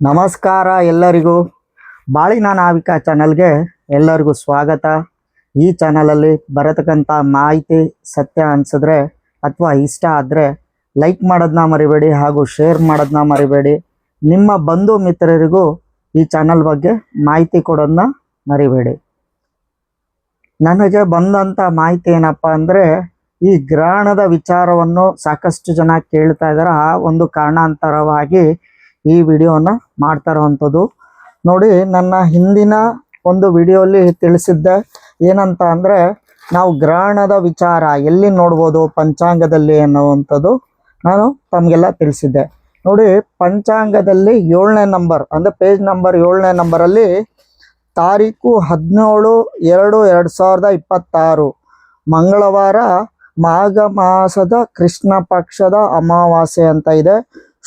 ನಮಸ್ಕಾರ ಎಲ್ಲರಿಗೂ. ಬಾಳಿನ ನಾವಿಕ ಚಾನಲ್ಗೆ ಎಲ್ಲರಿಗೂ ಸ್ವಾಗತ. ಈ ಚಾನಲಲ್ಲಿ ಬರತಕ್ಕಂಥ ಮಾಹಿತಿ, ಸತ್ಯ ಅನಿಸಿದ್ರೆ ಅಥವಾ ಇಷ್ಟ ಆದರೆ ಲೈಕ್ ಮಾಡೋದನ್ನ ಮರಿಬೇಡಿ ಹಾಗೂ ಶೇರ್ ಮಾಡೋದನ್ನ ಮರಿಬೇಡಿ. ನಿಮ್ಮ ಬಂಧು ಮಿತ್ರರಿಗೂ ಈ ಚಾನಲ್ ಬಗ್ಗೆ ಮಾಹಿತಿ ಕೊಡೋದನ್ನ ಮರಿಬೇಡಿ. ನನಗೆ ಬಂದಂಥ ಮಾಹಿತಿ ಏನಪ್ಪ ಅಂದರೆ, ಈ ಗ್ರಹಣದ ವಿಚಾರವನ್ನು ಸಾಕಷ್ಟು ಜನ ಕೇಳ್ತಾ ಇದ್ದಾರೆ ಆ ಒಂದು ಕಾರಣಾಂತರವಾಗಿ ಈ ವಿಡಿಯೋನ ಮಾಡ್ತಾ ಇರುವಂಥದ್ದು. ನೋಡಿ, ನನ್ನ ಹಿಂದಿನ ಒಂದು ವಿಡಿಯೋಲಿ ತಿಳಿಸಿದ್ದೆ ಏನಂತ ಅಂದರೆ, ನಾವು ಗ್ರಹಣದ ವಿಚಾರ ಎಲ್ಲಿ ನೋಡ್ಬೋದು ಪಂಚಾಂಗದಲ್ಲಿ ಅನ್ನುವಂಥದ್ದು ನಾನು ತಮಗೆಲ್ಲ ತಿಳಿಸಿದ್ದೆ. ನೋಡಿ, ಪಂಚಾಂಗದಲ್ಲಿ ಏಳನೇ ನಂಬರ್, ಅಂದರೆ ಪೇಜ್ ನಂಬರ್ ಏಳನೇ ನಂಬರಲ್ಲಿ ತಾರೀಕು ಹದಿನೇಳು ಎರಡು ಎರಡು ಸಾವಿರದ ಇಪ್ಪತ್ತಾರು, ಮಂಗಳವಾರ ಮಾಘ ಮಾಸದ ಕೃಷ್ಣ ಪಕ್ಷದ ಅಮಾವಾಸ್ಯೆ ಅಂತ ಇದೆ.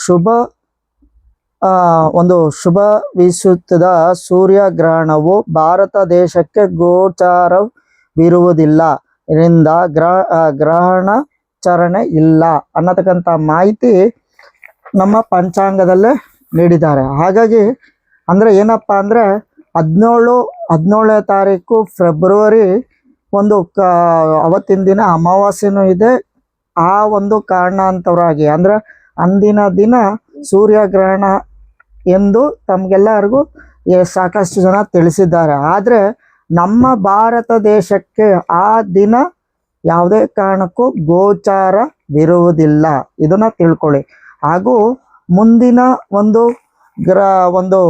ಶುಭ ಒಂದು ಶುಭ ವೀಸುತ್ತದ ಸೂರ್ಯಗ್ರಹಣವು ಭಾರತ ದೇಶಕ್ಕೆ ಗೋಚಾರವಿರುವುದಿಲ್ಲ. ಇದರಿಂದ ಗ್ರಹ ಆ, ಗ್ರಹಣ ಚರಣೆ ಇಲ್ಲ ಅನ್ನತಕ್ಕಂಥ ಮಾಹಿತಿ ನಮ್ಮ ಪಂಚಾಂಗದಲ್ಲೇ ನೀಡಿದ್ದಾರೆ. ಹಾಗಾಗಿ ಅಂದರೆ ಏನಪ್ಪ ಅಂದರೆ ಹದಿನೇಳು ಹದಿನೇಳನೇ ತಾರೀಕು ಫೆಬ್ರವರಿ ಒಂದು ಕ ಅವತ್ತಿನ ದಿನ ಅಮಾವಾಸ್ಯೆನೂ ಇದೆ. ಆ ಒಂದು ಕಾರಣಾಂತರವಾಗಿ ಅಂದರೆ ಅಂದಿನ ದಿನ ಸೂರ್ಯಗ್ರಹಣ ಎಂದು ತಮಗೆಲ್ಲರಿಗೂ ಸಾಕಷ್ಟು ಜನ ತಿಳಿಸಿದ್ದಾರೆ. ಆದರೆ ನಮ್ಮ ಭಾರತ ದೇಶಕ್ಕೆ ಆ ದಿನ ಯಾವುದೇ ಕಾರಣಕ್ಕೂ ಗೋಚಾರವಿರುವುದಿಲ್ಲ ಇದನ್ನು ತಿಳ್ಕೊಳ್ಳಿ. ಹಾಗೂ ಮುಂದಿನ ಒಂದು ಗ್ರ, ಒಂದು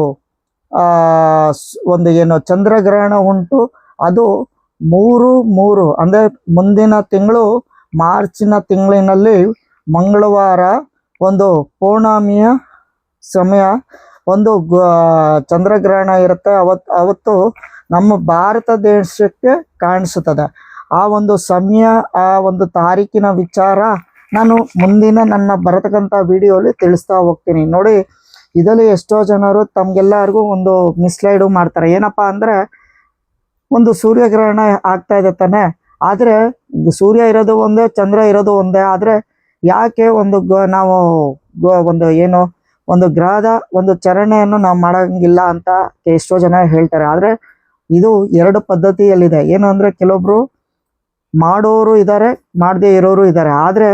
ಒಂದು ಏನು ಚಂದ್ರಗ್ರಹಣ ಉಂಟು. ಅದು ಮೂರು ಮೂರು, ಅಂದರೆ ಮುಂದಿನ ತಿಂಗಳು ಮಾರ್ಚಿನ ತಿಂಗಳಿನಲ್ಲಿ ಮಂಗಳವಾರ ಒಂದು ಪೌರ್ಣಮಿಯ ಸಮಯ ಒಂದು ಚಂದ್ರಗ್ರಹಣ ಇರುತ್ತೆ. ಅವತ್ತು ಅವತ್ತು ನಮ್ಮ ಭಾರತ ದೇಶಕ್ಕೆ ಕಾಣಿಸುತ್ತದೆ. ಆ ಒಂದು ಸಮಯ, ಆ ಒಂದು ತಾರೀಕಿನ ವಿಚಾರ ನಾನು ಮುಂದಿನ ನನ್ನ ಬರತಕ್ಕಂಥ ವಿಡಿಯೋಲಿ ತಿಳಿಸ್ತಾ ಹೋಗ್ತೀನಿ. ನೋಡಿ, ಇದರಲ್ಲಿ ಎಷ್ಟೋ ಜನರು ತಮ್ಗೆಲ್ಲರಿಗೂ ಒಂದು ಮಿಸ್ಲೈಡು ಮಾಡ್ತಾರೆ. ಏನಪ್ಪ ಅಂದರೆ, ಒಂದು ಸೂರ್ಯಗ್ರಹಣ ಆಗ್ತಾ ಇದೆ ತಾನೆ. ಆದರೆ, ಸೂರ್ಯ ಇರೋದು ಒಂದೇ, ಚಂದ್ರ ಇರೋದು ಒಂದೇ. ಆದರೆ, ಯಾಕೆ ಒಂದು ಗ ನಾವು ಒಂದು ಏನು ಒಂದು ಗ್ರಹದ ಒಂದು ಚರಣೆಯನ್ನು ನಾವು ಮಾಡಂಗಿಲ್ಲ ಅಂತ ಎಷ್ಟೋ ಜನ ಹೇಳ್ತಾರೆ. ಆದರೆ ಇದು ಎರಡು ಪದ್ಧತಿಯಲ್ಲಿದೆ. ಏನು ಅಂದರೆ ಕೆಲವೊಬ್ರು ಮಾಡೋರು ಇದ್ದಾರೆ ಮಾಡದೇ ಇರೋರು ಇದ್ದಾರೆ ಆದರೆ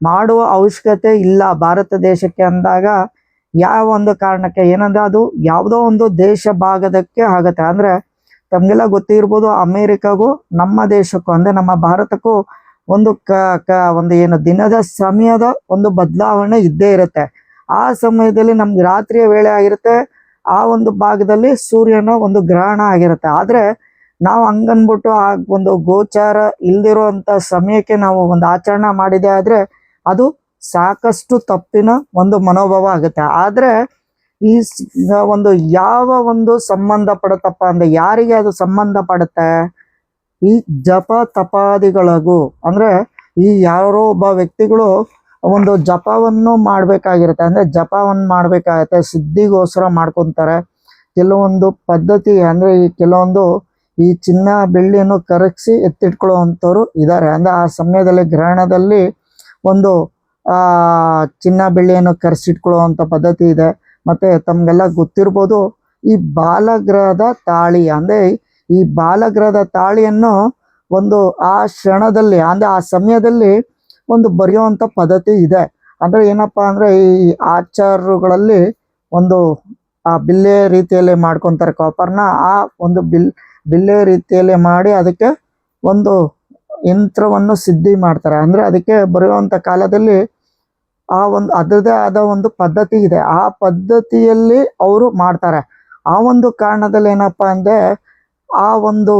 ಮಾಡುವ ಅವಶ್ಯಕತೆ ಇಲ್ಲ. ಭಾರತ ದೇಶಕ್ಕೆ ಅಂದಾಗ ಯಾವ ಒಂದು ಕಾರಣಕ್ಕೆ? ಏನಂದ್ರೆ ಅದು ಯಾವುದೋ ಒಂದು ದೇಶ ಭಾಗದಕ್ಕೆ ಆಗತ್ತೆ. ಅಂದ್ರೆ ತಮಗೆಲ್ಲ ಗೊತ್ತಿರ್ಬೋದು, ಅಮೇರಿಕಾಗೂ ನಮ್ಮ ದೇಶಕ್ಕೂ, ಅಂದ್ರೆ ನಮ್ಮ ಭಾರತಕ್ಕೂ ಒಂದು ಕ, ಒಂದು ಏನು ದಿನದ ಸಮಯದ ಒಂದು ಬದಲಾವಣೆ ಇದ್ದೇ ಇರುತ್ತೆ. ಆ ಸಮಯದಲ್ಲಿ ನಮ್ಗೆ ರಾತ್ರಿಯ ವೇಳೆ ಆಗಿರುತ್ತೆ. ಆ ಒಂದು ಭಾಗದಲ್ಲಿ ಸೂರ್ಯನ ಒಂದು ಗ್ರಹಣ ಆಗಿರುತ್ತೆ. ಆದ್ರೆ ನಾವು ಹಂಗನ್ಬಿಟ್ಟು ಆ ಒಂದು ಗೋಚಾರ ಇಲ್ದಿರುವಂತ ಸಮಯಕ್ಕೆ ನಾವು ಒಂದು ಆಚರಣೆ ಮಾಡಿದೆ ಆದರೆ ಅದು ಸಾಕಷ್ಟು ತಪ್ಪಿನ ಒಂದು ಮನೋಭಾವ ಆಗುತ್ತೆ. ಆದ್ರೆ ಈ ಒಂದು ಯಾವ ಒಂದು ಸಂಬಂಧ ಪಡುತ್ತಪ್ಪ ಅಂದ್ರೆ ಯಾರಿಗೆ ಅದು ಸಂಬಂಧ ಪಡುತ್ತೆ? ಈ ಜಪ ತಪಾದಿಗಳಿಗೂ. ಅಂದ್ರೆ ಈ ಯಾರೋ ಒಬ್ಬ ವ್ಯಕ್ತಿಗಳು ಒಂದು ಜಪವನ್ನು ಮಾಡಬೇಕಾಗಿರುತ್ತೆ. ಅಂದ್ರೆ ಜಪವನ್ನು ಮಾಡ್ಬೇಕಾಗತ್ತೆ ಸಿದ್ಧಿಗೋಸ್ಕರ ಮಾಡ್ಕೊಂತಾರೆ. ಕೆಲವೊಂದು ಪದ್ಧತಿ ಅಂದ್ರೆ ಈ ಕೆಲವೊಂದು ಈ ಚಿನ್ನ ಬೆಳ್ಳಿಯನ್ನು ಕರಗಿಸಿ ಎತ್ತಿಟ್ಕೊಳ್ಳುವಂಥವ್ರು ಇದ್ದಾರೆ ಅಂದರೆ ಆ ಸಮಯದಲ್ಲಿ, ಗ್ರಹಣದಲ್ಲಿ ಒಂದು ಚಿನ್ನ ಬೆಳ್ಳಿಯನ್ನು ಕರೆಸಿಟ್ಕೊಳ್ಳುವಂಥ ಪದ್ಧತಿ ಇದೆ. ಮತ್ತೆ ತಮಗೆಲ್ಲ ಗೊತ್ತಿರ್ಬೋದು, ಈ ಬಾಲಗ್ರಹದ ತಾಳಿ, ಅಂದ್ರೆ ಈ ಬಾಲಗ್ರಹದ ತಾಳಿಯನ್ನು ಒಂದು ಆ ಕ್ಷಣದಲ್ಲಿ, ಅಂದರೆ ಆ ಸಮಯದಲ್ಲಿ ಒಂದು ಬರೆಯುವಂಥ ಪದ್ಧತಿ ಇದೆ. ಅಂದರೆ ಏನಪ್ಪ ಅಂದರೆ ಈ ಆಚಾರಗಳಲ್ಲಿ ಒಂದು, ಆ ಬಿಲ್ಲೆ ರೀತಿಯಲ್ಲಿ ಮಾಡ್ಕೊತಾರೆ ಕಾಪರ್ನ ಆ ಒಂದು ಬಿಲ್, ಬಿಲ್ಲೆ ರೀತಿಯಲ್ಲಿ ಮಾಡಿ ಅದಕ್ಕೆ ಒಂದು ಯಂತ್ರವನ್ನು ಸಿದ್ಧಿ ಮಾಡ್ತಾರೆ. ಅಂದರೆ ಅದಕ್ಕೆ ಬರೆಯುವಂಥ ಕಾಲದಲ್ಲಿ ಆ ಒಂದು ಅದರದೇ ಆದ ಒಂದು ಪದ್ಧತಿ ಇದೆ. ಆ ಪದ್ಧತಿಯಲ್ಲಿ ಅವರು ಮಾಡ್ತಾರೆ. ಆ ಒಂದು ಕಾರಣದಲ್ಲಿ ಏನಪ್ಪಾ ಅಂದರೆ ಆ ಒಂದು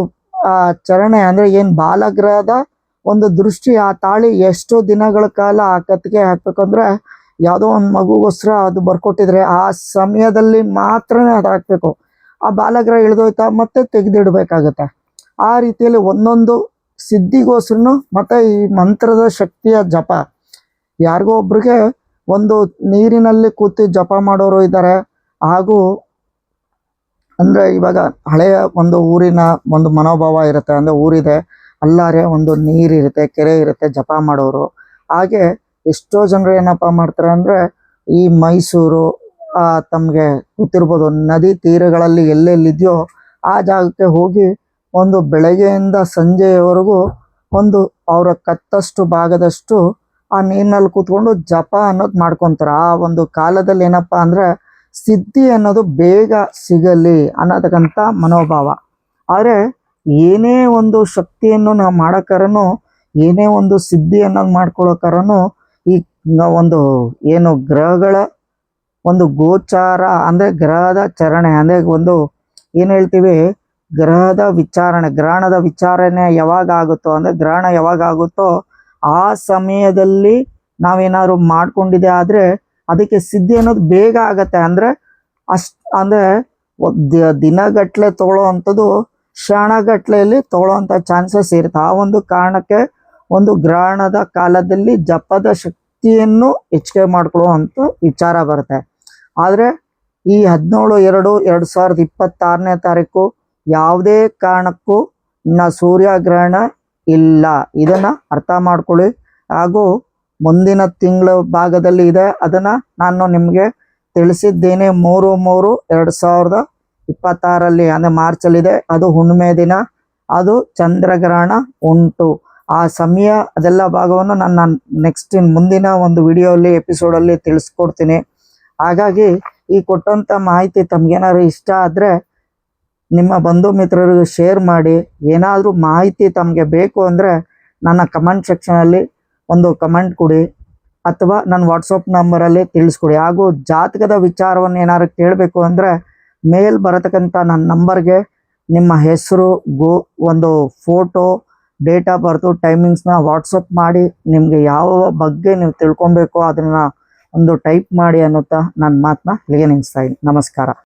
ಚರಣೆ ಅಂದರೆ ಏನು ಬಾಲಗ್ರಹದ ಒಂದು ದೃಷ್ಟಿ ಆ ತಾಳಿ ಎಷ್ಟು ದಿನಗಳ ಕಾಲ ಆ ಕತ್ತಿಗೆ ಹಾಕ್ಬೇಕಂದ್ರೆ ಯಾವುದೋ ಒಂದು ಮಗುಗೋಸ್ಕರ ಅದು ಬರ್ಕೊಟ್ಟಿದ್ರೆ ಆ ಸಮಯದಲ್ಲಿ ಮಾತ್ರ ಅದು ಹಾಕ್ಬೇಕು. ಆ ಬಾಲಗ್ರಹ ಇಳಿದೋಯ್ತಾ ಮತ್ತೆ ತೆಗೆದಿಡ್ಬೇಕಾಗತ್ತೆ. ಆ ರೀತಿಯಲ್ಲಿ ಒಂದೊಂದು ಸಿದ್ಧಿಗೋಸ್ಕರನು ಮತ್ತೆ ಈ ಮಂತ್ರದ ಶಕ್ತಿಯ ಜಪ. ಯಾರಿಗೋ ಒಬ್ರಿಗೆ ಒಂದು ನೀರಿನಲ್ಲಿ ಕೂತು ಜಪ ಮಾಡೋರು ಇದ್ದಾರೆ. ಹಾಗೂ ಅಂದ್ರೆ ಇವಾಗ ಹಳೆಯ ಒಂದು ಊರಿನ ಒಂದು ಮನೋಭಾವ ಇರುತ್ತೆ. ಅಂದ್ರೆ ಊರಿದೆ. ಅಲ್ಲಾರೆ, ಒಂದು ನೀರಿರುತ್ತೆ ಕೆರೆ ಇರುತ್ತೆ, ಜಪ ಮಾಡೋರು. ಹಾಗೆ ಎಷ್ಟೋ ಜನರು ಏನಪ್ಪ ಮಾಡ್ತಾರೆ ಅಂದರೆ, ಈ ಮೈಸೂರು ತಮಗೆ ಗೊತ್ತಿರ್ಬೋದು, ನದಿ ತೀರಗಳಲ್ಲಿ ಎಲ್ಲೆಲ್ಲಿದೆಯೋ ಆ ಜಾಗಕ್ಕೆ ಹೋಗಿ ಒಂದು ಬೆಳಗ್ಗೆಯಿಂದ ಸಂಜೆಯವರೆಗೂ ಒಂದು ಅವರ ಕತ್ತಷ್ಟು ಭಾಗದಷ್ಟು ಆ ನೀರಿನಲ್ಲಿ ಕೂತ್ಕೊಂಡು ಜಪ ಅನ್ನೋದು ಮಾಡ್ಕೊತಾರೆ. ಆ ಒಂದು ಕಾಲದಲ್ಲಿ ಏನಪ್ಪ ಅಂದ್ರೆ, ಸಿದ್ಧಿ ಅನ್ನೋದು ಬೇಗ ಸಿಗಲಿ ಅನ್ನತಕ್ಕಂಥ ಮನೋಭಾವ. ಆದರೆ ಏನೇ ಒಂದು ಶಕ್ತಿಯನ್ನು ನಾವು ಮಾಡೋಕಾರನು, ಏನೇ ಒಂದು ಸಿದ್ಧಿ ಅನ್ನೋದು ಈ ಒಂದು ಏನು ಗ್ರಹಗಳ ಒಂದು ಗೋಚಾರ, ಅಂದ್ರೆ ಗ್ರಹದ ಚರಣೆ, ಅಂದ್ರೆ ಒಂದು ಏನು ಹೇಳ್ತೀವಿ? ಗ್ರಹದ ವಿಚಾರಣೆ, ಗ್ರಹಣದ ವಿಚಾರಣೆ ಯಾವಾಗ ಆಗುತ್ತೋ ಅಂದ್ರೆ ಗ್ರಹಣ ಯಾವಾಗ ಆಗುತ್ತೋ ಆ ಸಮಯದಲ್ಲಿ ನಾವೇನಾದ್ರು ಮಾಡ್ಕೊಂಡಿದೆ ಆದರೆ ಅದಕ್ಕೆ ಸಿದ್ಧಿ ಅನ್ನೋದು ಬೇಗ ಆಗತ್ತೆ. ಅಂದ್ರೆ ಅಷ್ಟು, ಅಂದ್ರೆ ದಿನಗಟ್ಟಲೆ ತಗೊಳ್ಳೋ ಅಂಥದ್ದು ಕ್ಷಣಗಟ್ಲೆಯಲ್ಲಿ ತಗೊಳ್ಳುವಂತ ಚಾನ್ಸಸ್ ಇರುತ್ತೆ. ಆ ಒಂದು ಕಾರಣಕ್ಕೆ ಒಂದು ಗ್ರಹಣದ ಕಾಲದಲ್ಲಿ ಜಪದ ಶಕ್ತಿಯನ್ನು ಹೆಚ್ಚಿಗೆ ಮಾಡ್ಕೊಳ್ಳುವಂಥ ವಿಚಾರ ಬರುತ್ತೆ. ಆದರೆ ಈ ಹದಿನೇಳು, ಎರಡು ಎರಡು ಸಾವಿರದ ಇಪ್ಪತ್ತಾರನೇ ತಾರೀಕು ಯಾವುದೇ ಕಾರಣಕ್ಕೂ ನ ಸೂರ್ಯಗ್ರಹಣ ಇಲ್ಲ. ಇದನ್ನ ಅರ್ಥ ಮಾಡ್ಕೊಳ್ಳಿ. ಹಾಗೂ ಮುಂದಿನ ತಿಂಗಳ ಭಾಗದಲ್ಲಿ ಇದೆ. ಅದನ್ನ ನಾನು ನಿಮಗೆ ತಿಳಿಸಿದ್ದೇನೆ. ಮೂರು ಮೂರು, ಎರಡು ಸಾವಿರದ ಇಪ್ಪತ್ತಾರಲ್ಲಿ, ಅಂದರೆ ಮಾರ್ಚಲ್ಲಿದೆ. ಅದು ಹುಣ್ಣಿಮೆ ದಿನ. ಅದು ಚಂದ್ರಗ್ರಹಣ ಉಂಟು. ಆ ಸಮಯ, ಅದೆಲ್ಲ ಭಾಗವನ್ನು ನಾನು ನೆಕ್ಸ್ಟ್ ಮುಂದಿನ ಒಂದು ವಿಡಿಯೋಲ್ಲಿ ಎಪಿಸೋಡಲ್ಲಿ ತಿಳಿಸ್ಕೊಡ್ತೀನಿ. ಹಾಗಾಗಿ, ಈ ಕೊಟ್ಟಂಥ ಮಾಹಿತಿ ತಮ್ಗೇನಾದ್ರು ಇಷ್ಟ ಆದರೆ, ನಿಮ್ಮ ಬಂಧು ಮಿತ್ರರಿಗೂ ಶೇರ್ ಮಾಡಿ. ಏನಾದರೂ ಮಾಹಿತಿ ತಮಗೆ ಬೇಕು ಅಂದರೆ, ನನ್ನ ಕಮೆಂಟ್ ಸೆಕ್ಷನಲ್ಲಿ ಒಂದು ಕಮೆಂಟ್ ಕೊಡಿ. ಅಥವಾ ನನ್ನ ವಾಟ್ಸಪ್ ನಂಬರಲ್ಲಿ ತಿಳಿಸ್ಕೊಡಿ. ಹಾಗೂ ಜಾತಕದ ವಿಚಾರವನ್ನು ಏನಾದ್ರು ಕೇಳಬೇಕು ಅಂದರೆ ಮೇಲ್ ಬರತಕ್ಕಂಥ ನನ್ನ ನಂಬರ್ಗೆ ನಿಮ್ಮ ಹೆಸರು, ಗೋ, ಒಂದು ಫೋಟೋ, ಡೇಟ್ ಆಫ್ ಬರ್ತು, ಟೈಮಿಂಗ್ಸ್ನ ವಾಟ್ಸಪ್ ಮಾಡಿ, ನಿಮಗೆ ಯಾವ ಬಗ್ಗೆ ನೀವು ತಿಳ್ಕೊಬೇಕು, ಅದನ್ನು ಒಂದು ಟೈಪ್ ಮಾಡಿ ಅನ್ನುತ್ತಾ ನನ್ನ ಮಾತನ್ನ ಇಲ್ಲಿಗೆ ನಿಲ್ಲಿಸ್ತಾ ನಮಸ್ಕಾರ.